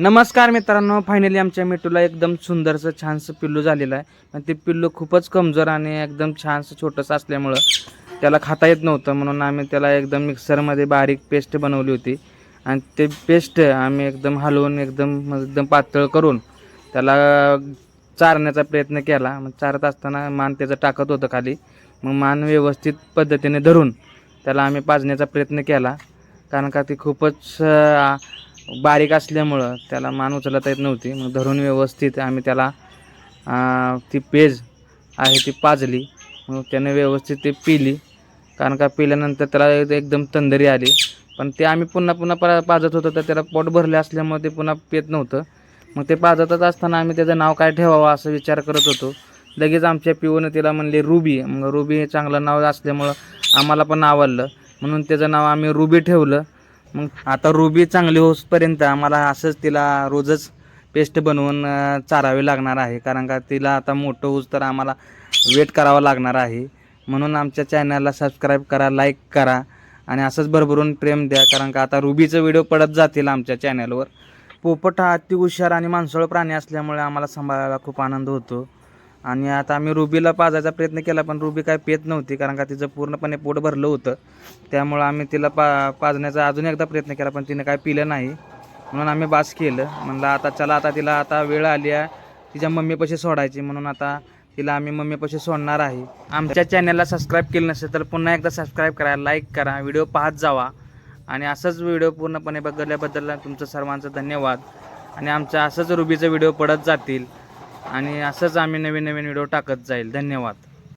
नमस्कार मित्रांनो फायनली आमच्या मिठूला एकदम सुंदरसं छानसं पिल्लू झालेलं आहे. पण ते पिल्लू खूपच कमजोर आणि एकदम छानसं छोटंसं असल्यामुळं त्याला खाता येत नव्हतं. म्हणून आम्ही त्याला एकदम मिक्सरमध्ये बारीक पेस्ट बनवली होती. आणि ते पेस्ट आम्ही एकदम हलवून एकदम एकदम पातळ करून त्याला चारण्याचा प्रयत्न केला. मग चारत असताना मान त्याचं टाकत होतं खाली. मग मान व्यवस्थित पद्धतीने धरून त्याला आम्ही पाजण्याचा प्रयत्न केला. कारण का ती खूपच बारीक असल्यामुळं त्याला मान उचलता येत नव्हती. मग धरून व्यवस्थित आम्ही त्याला ती पेज आहे ती पाजली. मग त्याने व्यवस्थित ते पिली. कारण का पिल्यानंतर त्याला एकदम तंदरी आली. पण ते आम्ही पुन्हा पुन्हा पा पाजत होतो. तर त्याला पोट भरले असल्यामुळे ते पुन्हा पेत नव्हतं. मग ते पाजतच असताना आम्ही त्याचं नाव काय ठेवावं असं विचार करत होतो. लगेच आमच्या पिऊनं तिला म्हणले रुबी. मग रुबी हे चांगलं नाव असल्यामुळं आम्हाला पण आवडलं. म्हणून त्याचं नाव आम्ही रुबी ठेवलं. मग आता रुबी चांगली होसपर्यंत आम्हाला असंच तिला रोजच पेस्ट बनवून चारावी लागणार आहे. कारण का तिला आता मोठं होऊस तर आम्हाला वेट करावं लागणार आहे. म्हणून आमच्या चॅनलला सबस्क्राईब करा लाईक करा आणि असंच भरभरून प्रेम द्या. कारण का आता रुबीचं व्हिडिओ पडत जातील आमच्या चॅनलवर. पोपट हा अति हुशार आणि माणसाळ प्राणी असल्यामुळे आम्हाला सांभाळायला खूप आनंद होतो. आणि आता आम्ही रुबीला पाजायचा प्रयत्न केला पण रुबी काय पेत नव्हती कारण का तिचं पूर्णपणे पोट भरलं होतं. त्यामुळं आम्ही तिला पा पाजण्याचा अजून एकदा प्रयत्न केला पण तिने काय पिलं नाही. म्हणून आम्ही बास केलं. म्हणलं आता चला आता तिला आता वेळ आली आहे तिच्या मम्मीपाशी सोडायची. म्हणून आता तिला आम्ही मम्मीपाशी सोडणार आहे. आमच्या चॅनलला सबस्क्राईब केलं नसेल तर पुन्हा एकदा सबस्क्राईब करा लाईक करा व्हिडिओ पाहत जावा. आणि असंच व्हिडिओ पूर्णपणे बघितल्याबद्दल तुमचं सर्वांचं धन्यवाद. आणि आमचं असंच रुबीचं व्हिडिओ पडत जातील. आणि असंच आम्ही नवीन नवीन व्हिडिओ टाकत जाईल. धन्यवाद.